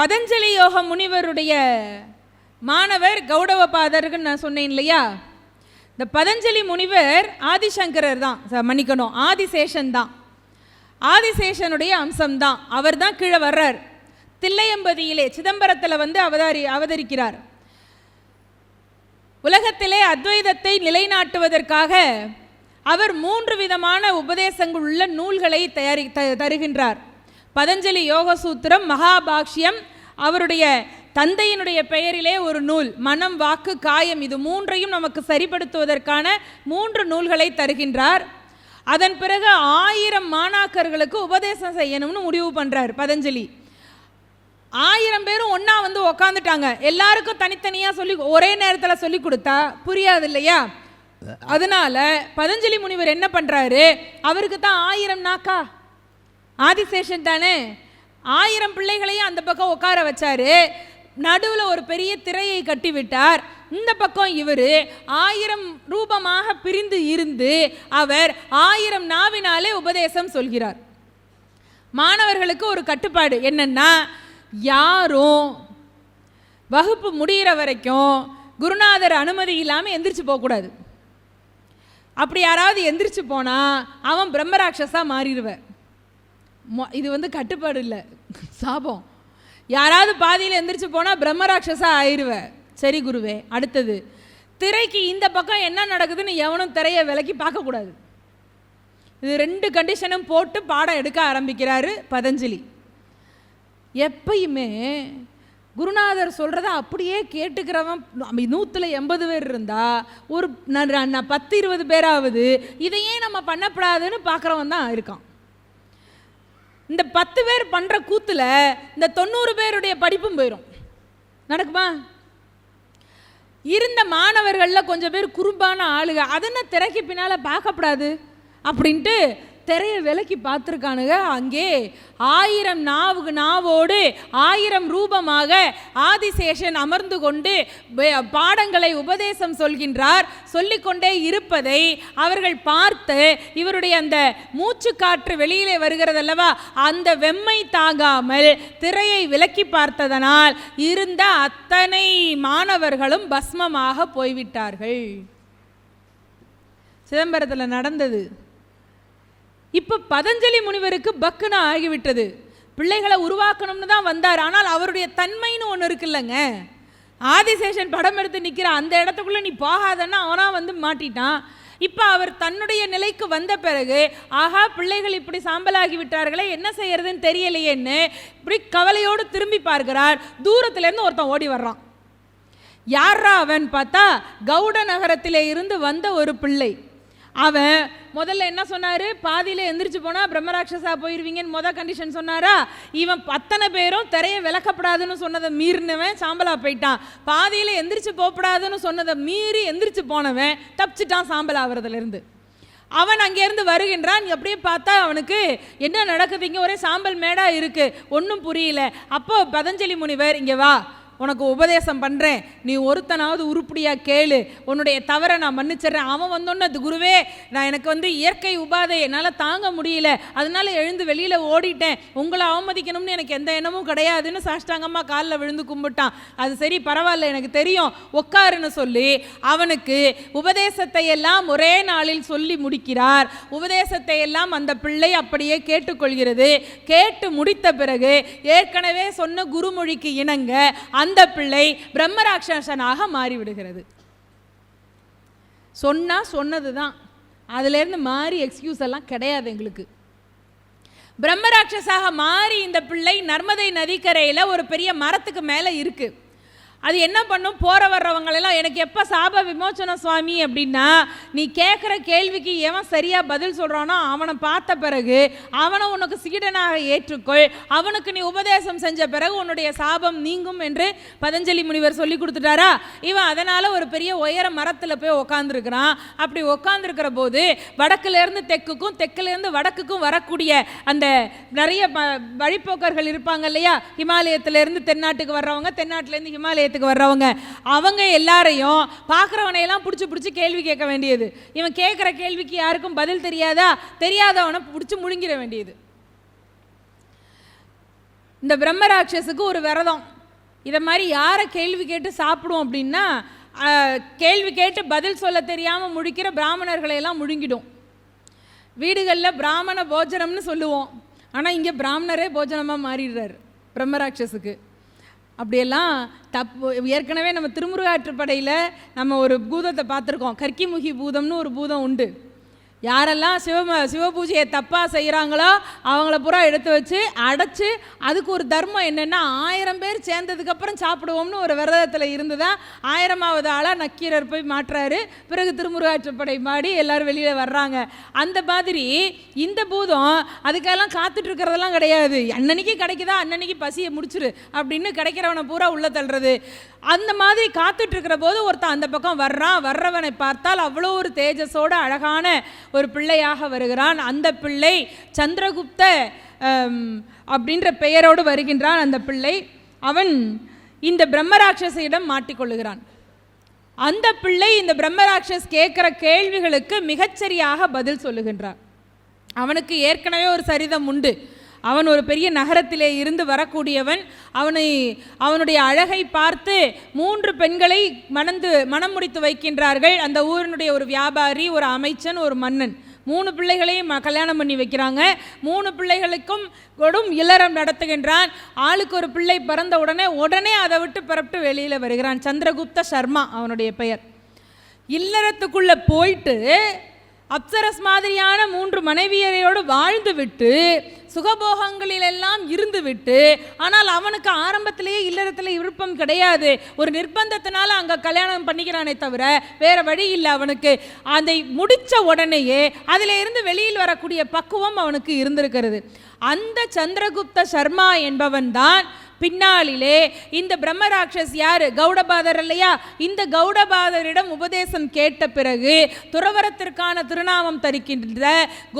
பதஞ்சலி யோக முனிவருடைய மாணவர் கௌடவபாதர்னு நான் சொன்னேன் இல்லையா? இந்த பதஞ்சலி முனிவர் ஆதிசங்கரர் தான் ச- மன்னிக்கணும் ஆதிசேஷன் தான் ஆதிசேஷனுடைய அம்சம்தான். அவர் தான் கீழே வர்றார். தில்லையம்பதியிலே சிதம்பரத்தில் வந்து அவதாரி அவதரிக்கிறார். உலகத்திலே அத்வைதத்தை நிலைநாட்டுவதற்காக அவர் மூன்று விதமான உபதேசங்கள் உள்ள நூல்களை தயாரி த- தருகின்றார். பதஞ்சலி யோகசூத்திரம் மகாபாக்ஷியம் அவருடைய தந்தையினுடைய பெயரிலே ஒரு நூல் மனம் வாக்கு காயம் இது மூன்றையும் நமக்கு சரிப்படுத்துவதற்கான மூன்று நூல்களை தருகின்றார். அதன் பிறகு ஆயிரம் மாணாக்கர்களுக்கு உபதேசம் செய்யணும்னு முடிவு பண்ணுறார் பதஞ்சலி. ஆயிரம் பேரும் ஒன்றா வந்து உக்காந்துட்டாங்க. எல்லாருக்கும் தனித்தனியாக சொல்லி ஒரே நேரத்தில் சொல்லி கொடுத்தா புரியாது இல்லையா? அதனால பதஞ்சலி முனிவர் என்ன பண்ணுறாரு அவருக்கு தான் ஆயிரம் நாக்கா? ஆதிசேஷன் தானே? ஆயிரம் பிள்ளைகளையும் அந்த பக்கம் உட்கார வச்சாரு. நடுவில் ஒரு பெரிய திரையை கட்டி விட்டார் இந்த பக்கம் இவர் ஆயிரம் ரூபமாக பிரிந்து இருந்து அவர் ஆயிரம் நாவினாலே உபதேசம் சொல்கிறார். மாணவர்களுக்கு ஒரு கட்டுப்பாடு என்னென்னா யாரும் வகுப்பு முடிகிற வரைக்கும் குருநாதர் அனுமதி இல்லாமல் எந்திரிச்சு போகக்கூடாது அப்படி யாராவது எந்திரிச்சு போனால் அவன் பிரம்மராட்சஸாக மாறிடுவேன் இது வந்து கட்டுப்பாடு இல்லை. சாபம். யாராவது பாதியில் எந்திரிச்சு போனால் பிரம்மராட்சஸாக ஆயிடுவேன் சரி குருவே அடுத்தது. திரைக்கு இந்த பக்கம் என்ன நடக்குதுன்னு எவனும் திரையை விலக்கி பார்க்கக்கூடாது இது ரெண்டு கண்டிஷனும் போட்டு பாடம் எடுக்க ஆரம்பிக்கிறாரு பதஞ்சலி. எப்பயுமே குருநாதர் சொல்கிறத அப்படியே கேட்டுக்கிறவன் நூற்றில் எண்பது பேர் இருந்தால் ஒரு ந- பத்து இருபது பேராவது இதையே நம்ம பண்ணப்படாதுன்னு பார்க்குறவன் தான் இருக்கான். இந்த பத்து பேர் பண்ணுற கூத்துல இந்த தொண்ணூறு பேருடைய படிப்பும் போயிடும் நடக்குமா? இருந்த மாணவர்களில் கொஞ்சம் பேர் குறும்பான ஆளுக. அதென்ன திரைக்கு பின்னால் பார்க்கப்படாது? அப்படின்ட்டு திரையை விலக்கி பார்த்துருக்கானுங்க. அங்கே ஆயிரம் நாவுக்கு நாவோடு ஆயிரம் ரூபமாக ஆதிசேஷன் அமர்ந்து கொண்டு பாடங்களை உபதேசம் சொல்கின்றார். சொல்லிக்கொண்டே இருப்பதை அவர்கள் பார்த்து இவருடைய அந்த மூச்சு காற்று வெளியிலே வருகிறதல்லவா அந்த வெம்மை தாங்காமல் திரையை விலக்கி பார்த்ததனால் இருந்த அத்தனை மாணவர்களும் பஸ்மமாக போய்விட்டார்கள். சிதம்பரத்தில் நடந்தது. இப்போ பதஞ்சலி முனிவருக்கு பக்குன்னு ஆகிவிட்டது. பிள்ளைகளை உருவாக்கணும்னு தான் வந்தார். ஆனால் அவருடைய தன்மைன்னு ஒன்று இருக்குல்லங்க ஆதிசேஷன் படம் எடுத்து நிற்கிற அந்த இடத்துக்குள்ளே நீ போகாதன்னா அவனாக வந்து மாட்டிட்டான். இப்போ அவர் தன்னுடைய நிலைக்கு வந்த பிறகு ஆஹா பிள்ளைகள் இப்படி சாம்பலாகி விட்டார்களே என்ன செய்யறதுன்னு தெரியலையேன்னு இப்படி கவலையோடு திரும்பி பார்க்கிறார். தூரத்துலேருந்து ஒருத்தன் ஓடி வர்றான். யாரா அவன் பார்த்தா கவுட நகரத்திலே இருந்து வந்த ஒரு பிள்ளை. அவன் முதல்ல என்ன சொன்னாரு? பாதியில எந்திரிச்சு போனா பிரம்மராட்சசா போயிருவீங்கன்னு முத கண்டிஷன் சொன்னாரா? இவன் அத்தனை பேரும் திரைய விளக்கப்படாதுன்னு சொன்னதை மீறினவன் சாம்பலா போயிட்டான். பாதியில எந்திரிச்சு போகப்படாதுன்னு சொன்னதை மீறி எந்திரிச்சு போனவன் தப்பிச்சிட்டான் சாம்பல் ஆவறதுல இருந்து அவன் அங்கேருந்து வருகின்றான். அப்படியே பார்த்தா அவனுக்கு என்ன நடக்குது? இங்கே ஒரே சாம்பல் மேடா இருக்கு. ஒன்றும் புரியல. அப்போ பதஞ்சலி முனிவர் இங்கே வா. உனக்கு உபதேசம் பண்ணுறேன் நீ ஒருத்தனாவது உருப்படியாக கேளு. உன்னுடைய தவறை நான் மன்னிச்சிடுறேன். அவன் வந்தோன்னே அது குருவே நான் எனக்கு வந்து இயற்கை உபாதை என்னால் தாங்க முடியல. அதனால எழுந்து வெளியில் ஓடிட்டேன். உங்களை அவமதிக்கணும்னு எனக்கு எந்த எண்ணமும் கிடையாதுன்னு சாஷ்டாங்கம்மா காலில் விழுந்து கும்பிட்டான். அது சரி பரவாயில்ல எனக்கு தெரியும். உட்காருன்னு சொல்லி அவனுக்கு உபதேசத்தை எல்லாம் ஒரே நாளில் சொல்லி முடிக்கிறார். உபதேசத்தை எல்லாம் அந்த பிள்ளை அப்படியே கேட்டுக்கொள்கிறது. கேட்டு முடித்த பிறகு ஏற்கனவே சொன்ன குருமொழிக்கு இணங்க அந்த அந்த பிள்ளை பிரம்மராட்சசனாக மாறிவிடுகிறது. சொன்னா சொன்னது தான் அதுலேருந்து மாறி எக்ஸ்கியூஸ் எல்லாம் கிடையாது எங்களுக்கு. பிரம்மராட்சஸாக மாறி இந்த பிள்ளை நர்மதை நதிக்கரையில் ஒரு பெரிய மரத்துக்கு மேலே இருக்கு. அது என்ன பண்ணும்? போகிற வர்றவங்களெல்லாம் எனக்கு எப்போ சாப விமோச்சனம் சுவாமி அப்படின்னா நீ கேட்குற கேள்விக்கு எவன் சரியாக பதில் சொல்கிறானோ அவனை பார்த்த பிறகு அவனை உனக்கு சீடனாக ஏற்றுக்கொள். அவனுக்கு நீ உபதேசம் செஞ்ச பிறகு உன்னுடைய சாபம் நீங்கும் என்று பதஞ்சலி முனிவர் சொல்லி கொடுத்துட்டாரா? இவன் அதனால் ஒரு பெரிய உயர மரத்தில் போய் உக்காந்துருக்கிறான். அப்படி உக்காந்துருக்கிற போது வடக்குலேருந்து தெற்குக்கும் தெற்குலேருந்து வடக்குக்கும் வரக்கூடிய அந்த நிறைய வழிப்போக்கர்கள் இருப்பாங்க இல்லையா? ஹிமாலயத்திலேருந்து தென்னாட்டுக்கு வர்றவங்க தென்னாட்டிலேருந்து ஆலயத்துக்கு வர்றவங்க அவங்க எல்லாரையும் பார்க்குறவனையெல்லாம் பிடிச்சி பிடிச்சி கேள்வி கேட்க வேண்டியது. இவன் கேட்குற கேள்விக்கு யாருக்கும் பதில் தெரியாதா? தெரியாதவனை பிடிச்சி முழுங்கிட வேண்டியது. இந்த பிரம்மராட்சஸுக்கு ஒரு விரதம். இதை மாதிரி யாரை கேள்வி கேட்டு சாப்பிடும் அப்படின்னா கேள்வி கேட்டு பதில் சொல்ல தெரியாமல் முழிக்கிற பிராமணர்களை எல்லாம் முழுங்கிடும். வீடுகளில் பிராமண போஜனம்னு சொல்லுவோம். ஆனால் இங்கே பிராமணரே போஜனமாக மாறிடுறார் பிரம்மராட்சஸுக்கு அப்படியெல்லாம் தப்பு ஏற்கனவே நம்ம திருமுருகாற்றுப்படையில் நம்ம ஒரு பூதத்தை பார்த்துருக்கோம். கர்க்கிமுகி பூதம்னு ஒரு பூதம் உண்டு. யாரெல்லாம் சிவம பூஜையை தப்பாக செய்கிறாங்களோ அவங்கள பூரா எடுத்து வச்சு அடைச்சி அதுக்கு ஒரு தர்மம் என்னென்னா ஆயிரம் பேர் சேர்ந்ததுக்கப்புறம் சாப்பிடுவோம்னு ஒரு விரதத்தில் இருந்து தான் ஆயிரமாவது ஆளாக நக்கீரர் போய் மாட்டுறாரு. பிறகு திருமுருகாற்றுப்படை மாடி எல்லாரும் வெளியில் வர்றாங்க. அந்த மாதிரி இந்த பூதம் அதுக்கெல்லாம் காத்துட்ருக்கிறதெல்லாம் கிடையாது. அன்னன்னைக்கு கிடைக்குதா? அன்னன்னைக்கு பசியை முடிச்சிரு அப்படின்னு கிடைக்கிறவனை பூரா உள்ள தள்ளுறது. அந்த மாதிரி காத்துட்ருக்கிற போது ஒருத்தன் அந்த பக்கம் வர்றான். வர்றவனை பார்த்தால் அவ்வளோ ஒரு தேஜஸோட அழகான ஒரு பிள்ளையாக வருகிறான். அந்த பிள்ளை சந்திரகுப்த அப்படின்ற பெயரோடு வருகின்றான் அந்த பிள்ளை. அவன் இந்த பிரம்மராட்சசியிடம் மாட்டிக்கொள்ளுகிறான். அந்த பிள்ளை இந்த பிரம்மராட்சஸ் கேட்குற கேள்விகளுக்கு மிகச்சரியாக பதில் சொல்லுகின்றான் அவனுக்கு ஏற்கனவே ஒரு சரிதம் உண்டு. அவன் ஒரு பெரிய நகரத்திலே இருந்து வரக்கூடியவன். அவனை அவனுடைய அழகை பார்த்து மூன்று பெண்களை மணந்து மனம் முடித்து வைக்கின்றார்கள். அந்த ஊரினுடைய ஒரு வியாபாரி ஒரு அமைச்சன் ஒரு மன்னன். மூணு பிள்ளைகளையும் கல்யாணம் பண்ணி வைக்கிறாங்க. மூணு பிள்ளைகளுக்கும் கொடும் இல்லறம் நடத்துகின்றான். ஆளுக்கு ஒரு பிள்ளை பிறந்த உடனே உடனே அதை விட்டு பிறப்பிட்டு வெளியில் வருகிறான். சந்திரகுப்த சர்மா அவனுடைய பெயர். இல்லறத்துக்குள்ளே போயிட்டு அப்சரஸ் மாதிரியான மூன்று மனைவியரையோடு வாழ்ந்துவிட்டு சுகபோகங்களிலெல்லாம் இருந்துவிட்டு ஆனால் அவனுக்கு ஆரம்பத்திலேயே இல்லறத்தில் விருப்பம் கிடையாது. ஒரு நிர்பந்தத்தினால அங்கே கல்யாணம் பண்ணிக்கிறானே தவிர வேறு வழி இல்லை அவனுக்கு. அதை முடித்த உடனேயே அதில் இருந்து வெளியில் வரக்கூடிய பக்குவம் அவனுக்கு இருந்திருக்கிறது. அந்த சந்திரகுப்த சர்மா என்பவன் தான் பின்னாளிலே இந்த பிரம்மராட்சஸ் யாரு? கௌடபாதர் இல்லையா இந்த கௌடபாதரிடம் உபதேசம் கேட்ட பிறகு துறவரத்திற்கான திருநாமம் தரிக்கின்ற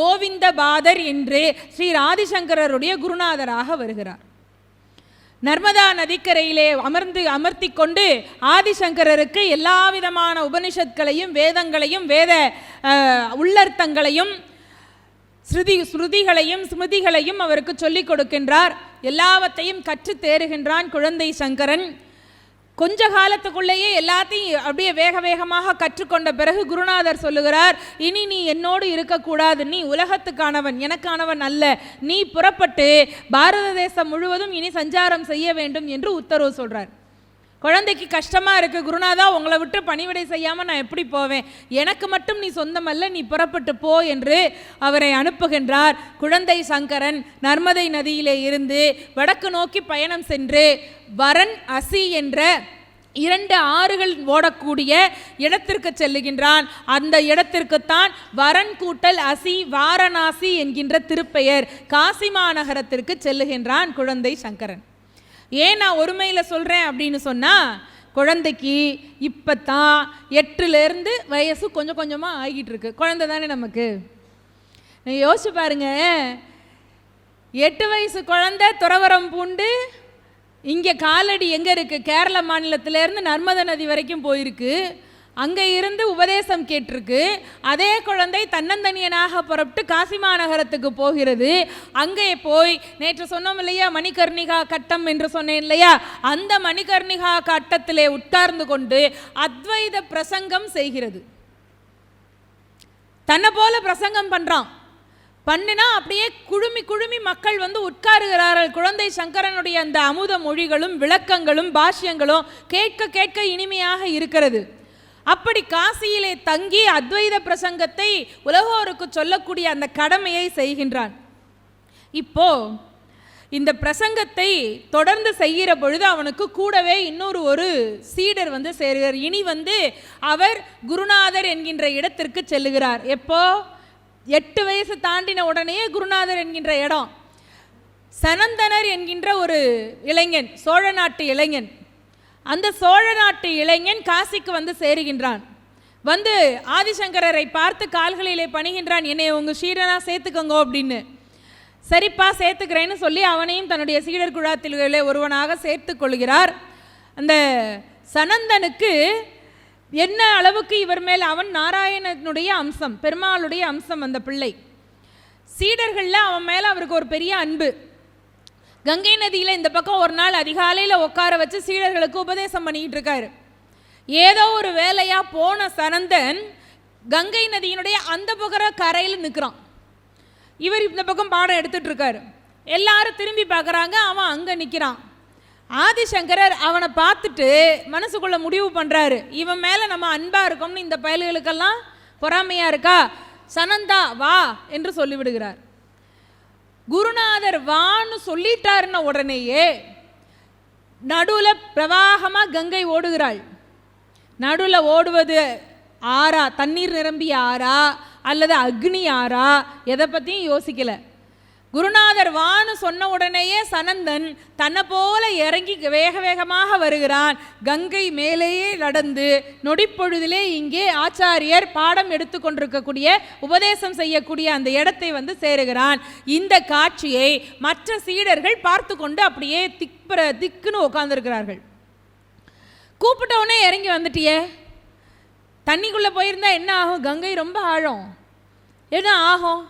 கோவிந்தபாதர் என்று ஸ்ரீ ஆதிசங்கரருடைய குருநாதராக வருகிறார். நர்மதா நதிக்கரையிலே அமர்ந்து அமர்த்தி கொண்டு ஆதிசங்கரருக்கு எல்லா விதமான உபனிஷத்களையும் வேதங்களையும் வேத உள்ளர்த்தங்களையும் ஸ்ருதி ஸ்ருதிகளையும் ஸ்மிருதிகளையும் அவருக்கு சொல்லிக் கொடுக்கின்றார். எல்லாவற்றையும் கற்றுத் தேறுகின்றான் குழந்தை சங்கரன். கொஞ்ச காலத்துக்குள்ளேயே எல்லாத்தையும் அப்படியே வேக வேகமாக கற்றுக்கொண்ட பிறகு குருநாதர் சொல்லுகிறார் இனி நீ என்னோடு இருக்கக்கூடாது. நீ உலகத்துக்கானவன் எனக்கானவன் அல்ல. நீ புறப்பட்டு பாரத தேசம் முழுவதும் இனி சஞ்சாரம் செய்ய வேண்டும் என்று உத்தரவு சொல்கிறார் குழந்தைக்கு கஷ்டமாக இருக்குது குருநாதா உங்களை விட்டு பணிவிடை செய்யாமல் நான் எப்படி போவேன்? எனக்கு மட்டும் நீ சொந்தமல்ல நீ புறப்பட்டு போ என்று அவரை அனுப்புகின்றார் குழந்தை சங்கரன். நர்மதை நதியிலே இருந்து வடக்கு நோக்கி பயணம் சென்று வரன் அசி என்ற இரண்டு ஆறுகள் ஓடக்கூடிய இடத்திற்கு செல்லுகின்றான். அந்த இடத்திற்குத்தான் வரன் கூட்டல் அசி வாரணாசி என்கின்ற திருப்பெயர் காசி மாநகரத்திற்கு செல்லுகின்றான் குழந்தை சங்கரன். ஏன் நான் ஒருமையில் சொல்கிறேன் அப்படின்னு சொன்னால் குழந்தைக்கு இப்போ தான் எட்டுலேருந்து வயசு கொஞ்சம் கொஞ்சமாக ஆகிட்டு இருக்கு. குழந்தை தானே நமக்கு? நீங்கள் யோசிச்சு பாருங்க. எட்டு வயசு குழந்தை துறவரம் பூண்டு இங்கே காலடி எங்கே இருக்குது கேரள மாநிலத்திலேருந்து நர்மதை நதி வரைக்கும் போயிருக்கு. அங்கே இருந்து உபதேசம் கேட்டிருக்கு. அதே குழந்தை தன்னந்தனியனாக புறப்பட்டு காசிமா நகரத்துக்கு போகிறது. அங்கே போய் நேற்று சொன்னோம் இல்லையா மணிகர்ணிகா கட்டம் என்று சொன்னேன் இல்லையா? அந்த மணிகர்ணிகா கட்டத்திலே உட்கார்ந்து கொண்டு அத்வைத பிரசங்கம் செய்கிறது. தன்னை போல பிரசங்கம் பண்ணுறான் பண்ணினா அப்படியே குழுமி குழுமி மக்கள் வந்து உட்காருகிறார்கள். குழந்தை சங்கரனுடைய அந்த அமுத மொழிகளும் விளக்கங்களும் பாஷ்யங்களும் கேட்க கேட்க இனிமையாக இருக்கிறது. அப்படி காசியிலே தங்கி அத்வைத பிரசங்கத்தை உலகோருக்கு சொல்லக்கூடிய அந்த கடமையை செய்கின்றான். இப்போ இந்த பிரசங்கத்தை தொடர்ந்து செய்கிற பொழுது அவனுக்கு கூடவே இன்னொரு ஒரு சீடர் வந்து சேருகிறார். இனி வந்து அவர் குருநாதர் என்கின்ற இடத்திற்கு செல்லுகிறார். எப்போ? எட்டு வயசு தாண்டின உடனே குருநாதர் என்கின்ற இடம். சனந்தனர் என்கின்ற ஒரு இளைஞன் சோழ நாட்டு இளைஞன். அந்த சோழ நாட்டு இளைஞன் காசிக்கு வந்து சேருகின்றான். வந்து ஆதிசங்கரரை பார்த்து கால்களிலே பணிகின்றான் என்னை உங்கள் சீடனா சேர்த்துக்கோங்க அப்படின்னு. சரிப்பா சேர்த்துக்கிறேன்னு சொல்லி அவனையும் தன்னுடைய சீடர் குழாத்திலே ஒருவனாக சேர்த்து கொள்கிறார். அந்த சனந்தனுக்கு என்ன அளவுக்கு இவர் மேல் அவன் நாராயணனுடைய அம்சம் பெருமாளுடைய அம்சம் அந்த பிள்ளை? சீடர்களில் அவன் மேலே அவருக்கு ஒரு பெரிய அன்பு. கங்கை நதியில் இந்த பக்கம் ஒரு நாள் அதிகாலையில் உட்கார வச்சு சீடர்களுக்கு உபதேசம் பண்ணிக்கிட்டு இருக்காரு. ஏதோ ஒரு வேலையாக போன சனந்தன் கங்கை நதியினுடைய அந்த பக்கம் கரையில் நிற்கிறான் இவர் இந்த பக்கம் பாடம் எடுத்துட்டு இருக்காரு. எல்லாரும் திரும்பி பார்க்குறாங்க அவன் அங்கே நிற்கிறான் ஆதிசங்கரர் அவனை பார்த்துட்டு மனசுக்குள்ளே முடிவு பண்ணுறாரு இவன் மேலே நம்ம அன்பாக இருக்கோம்னு இந்த பயல்களுக்கெல்லாம் பொறாமையாக இருக்கா? சனந்தா வா என்று சொல்லிவிடுகிறார். குருநாதர் வான்னு சொல்லிட்டாருன்ன உடனேயே நடுவில் பிரவாகமாக கங்கை ஓடுகிறாள். நடுவில் ஓடுவது ஆறா? தண்ணீர் நிரம்பிய ஆறா? அல்லது அக்னி ஆறா? எதை பற்றியும் யோசிக்கலை. குருநாதர் வான்னு சொன்ன உடனேயே சனந்தன் தன்னை போல இறங்கி வேக வேகமாக வருகிறான். கங்கை மேலேயே நடந்து நொடிப்பொழுதிலே இங்கே ஆச்சாரியர் பாடம் எடுத்துக்கொண்டிருக்கக்கூடிய உபதேசம் செய்யக்கூடிய அந்த இடத்தை வந்து சேருகிறான். இந்த காட்சியை மற்ற சீடர்கள் பார்த்து கொண்டு அப்படியே திக்பர திக்குன்னு உட்காந்துருக்கிறார்கள் கூப்பிட்ட உடனே இறங்கி வந்துட்டியே. தண்ணிக்குள்ளே போயிருந்தா என்ன ஆகும்? கங்கை ரொம்ப ஆழம். என்ன ஆகும்?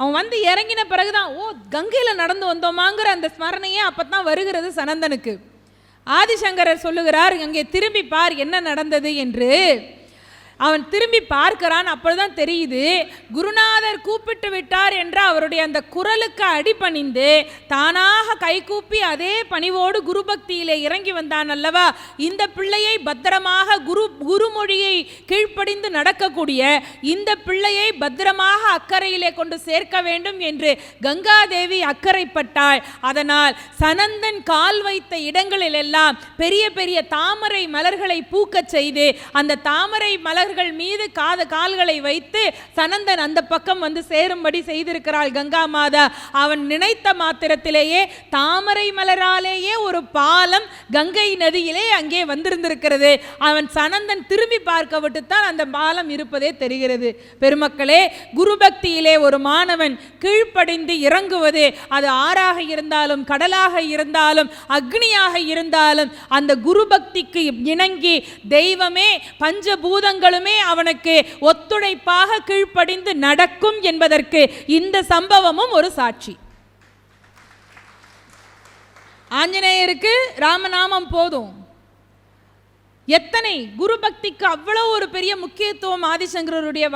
அவன் வந்து இறங்கின பிறகுதான் ஓ கங்கையில் நடந்து வந்தோமாங்கிற அந்த ஸ்மரணையே அப்போ தான் வருகிறது சனந்தனுக்கு. ஆதிசங்கரர் சொல்லுகிறார் அங்கே திரும்பி பார் என்ன நடந்தது? என்று அவன் திரும்பி பார்க்கிறான். அப்பொழுதுதான் தெரியுது குருநாதர் கூப்பிட்டு விட்டார் என்ற அவருடைய அந்த குரலுக்கு அடிபணிந்து தானாக கைகூப்பி அதே பணிவோடு குரு பக்தியிலே இறங்கி வந்தான் அல்லவா? இந்த பிள்ளையை பத்திரமாக குரு குருமொழியை கீழ்ப்படிந்து நடக்கக்கூடிய இந்த பிள்ளையை பத்திரமாக அக்கறையிலே கொண்டு சேர்க்க வேண்டும் என்று கங்காதேவி அக்கறைப்பட்டாள் அதனால் சனந்தன் கால் வைத்த இடங்களிலெல்லாம் பெரிய பெரிய தாமரை மலர்களை பூக்கச் செய்து அந்த தாமரை மலர் அவர்கள் மீது காத கால்களை வைத்து சனந்தன் அந்த பக்கம் வந்து சேரும்படி செய்திருக்கிறாள் கங்கா மாதா. அவன் நினைத்த மாத்திரத்திலேயே தாமரை மலராலேயே ஒரு பாலம் கங்கை நதியிலே அங்கே வந்திருந்திருக்கிறது. அவன் சனந்தன் திரும்பி பார்க்க விட்டுத்தான் அந்த பாலம் இருப்பதே தெரிகிறது. பெருமக்களே குருபக்தியிலே ஒரு மாணவன் கீழ்ப்படிந்து இறங்குவது அது ஆறாக இருந்தாலும் கடலாக இருந்தாலும் அக்னியாக இருந்தாலும் அந்த குருபக்திக்கு இணங்கி தெய்வமே பஞ்சபூதங்களும் அவனுக்கு ஒத்துழைப்பாக கீழ்ப்படிந்து நடக்கும் என்பதற்கு இந்த சம்பவமும் ஒரு சாட்சி. ஆஞ்சநேயருக்கு ராமநாமம் போதும். எத்தனை குரு பக்திக்கு அவ்வளவு ஒரு பெரிய முக்கியத்துவம் ஆதிசங்கரருடைய